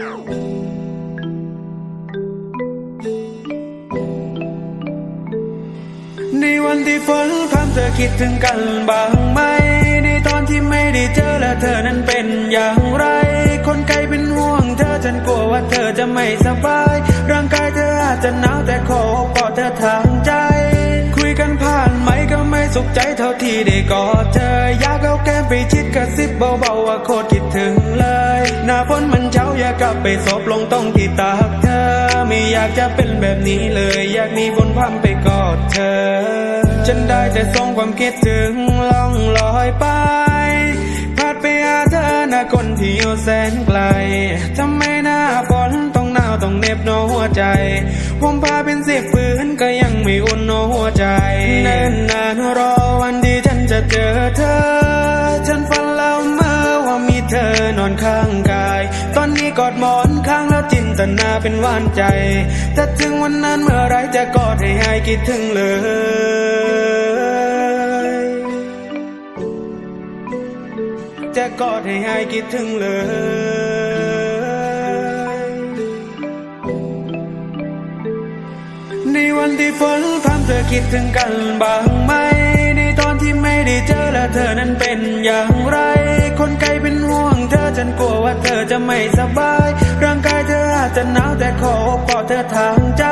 ในวันที่ฝนพรำเธอคิดถึงกันบ้างไหม ในตอนที่ไม่ได้เจอและเธอนั้นเป็นอย่างไร คนไกลเป็นห่วงเธอฉันกลัวว่าเธอจะไม่สบาย ร่างกายเธออาจจะหนาวแต่ขอกอดเธอทางใจ คุยกันผ่านไหมก็ไม่สุขใจเท่าที่ได้กอดเธอ อยากเอาแก้มไปชิดกระซิบเบาๆว่าโคตรคิดถึงเลย หน้าฝนมัน เช้าอบไปศพลงตรงที่ตาเธอ ไม่อยากจะเป็นแบบนี้เลย อยากหนีฝนพรำไปกอดเธอ ฉันได้แต่ส่งความคิดถึงล่องลอยไปพัดไปหาเธอน้าคนที่อยู่แสนไกลทำไมหน้าฝนต้องหนาวต้องเหน็บโนหัวใจผมพาเป็นสิบปืนก็ยังไม่อุ่นโนหัวใจเนิ่นนานรอวันที่ฉันจะเจอเธอ ฉันฝันแล้วเมื่อว่ามีเธอนอนข้างกายตอน ดหมอนข้างแล้วจินตนาเป็นหวานใจถ้าถึงวันนั้นเมื่อไรจะกอดให้หายคิดถึงเลยจะกอดให้หายคิดถึงเลยในวันที่ฝนพรำเธอคิดถึงกันบ้างไหมในตอนที่ไม่ได้เจอและเธอนั้นเป็นอย่างไรคนกลเป็น ฉันกลัวว่าเธอจะไม่สบาย ร่างกายเธออาจจะหนาวแต่ขอปลอบเธอทางใจ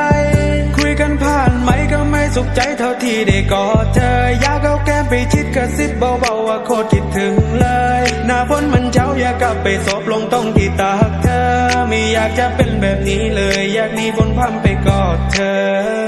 คุยกันผ่านไหมก็ไม่สุขใจเท่าที่ได้กอดเธอ อยากเอาแก้มไปชิดกระซิบเบาๆว่าโคตรคิดถึงเลย หน้าฝนมันเช้าอยากกลับไปศพลงตรงที่ตากเธอ ไม่อยากจะเป็นแบบนี้เลย อยากหนีฝนพรำไปกอดเธอ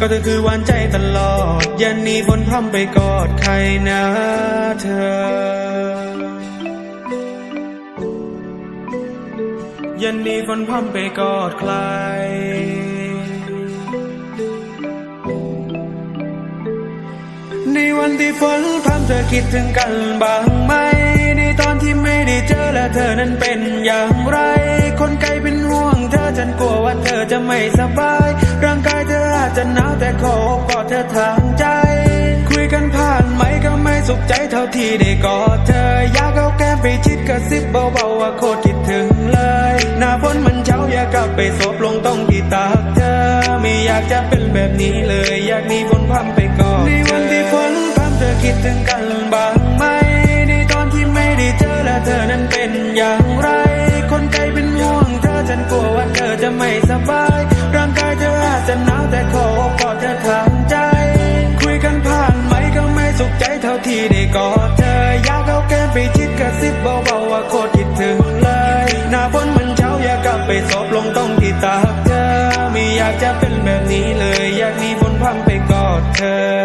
ก็เธอคือหวานใจตลอดย่าหนีฝนพร่ำไปกอดใครนะเธอย่าหนีฝนพร่ำไปกอดใคร ในวันที่ฝนพรำเธอคิดถึงกันบ้างไหม ในตอนที่ไม่ได้เจอและเธอนั้นเป็นอย่างไร คนไกลเป็นห่วงเธอฉันกลัวว่าเธอจะไม่สบาย แต่ขอกอดเธอทางใจ คุยกันผ่านไหมก็ไม่สุขใจเท่าที่ได้กอดเธอ อยากเอาแก้มไปชิดกระซิบเบาๆว่าโคตรคิดถึงเลย หน้าฝนมันเช้าอยากกลับไปศพลงตรงที่ตากเธอ ไม่อยากจะเป็นแบบนี้เลย อยากหนีฝนพรำไปกอดในวันที่ฝนพรำเธอคิดถึงกันบ้างไหมในตอนที่ไม่ได้เจอและเธอนั้นเป็นอย่างไร คนไกลเป็นห่วงเธอฉันกลัวว่าเธอจะไม่สบาย อยากกลับไปศพลงต้องที่ตาเธอไม่อยากจะเป็นแบบนี้เลย อยากมีฝนพังไปกอดเธอ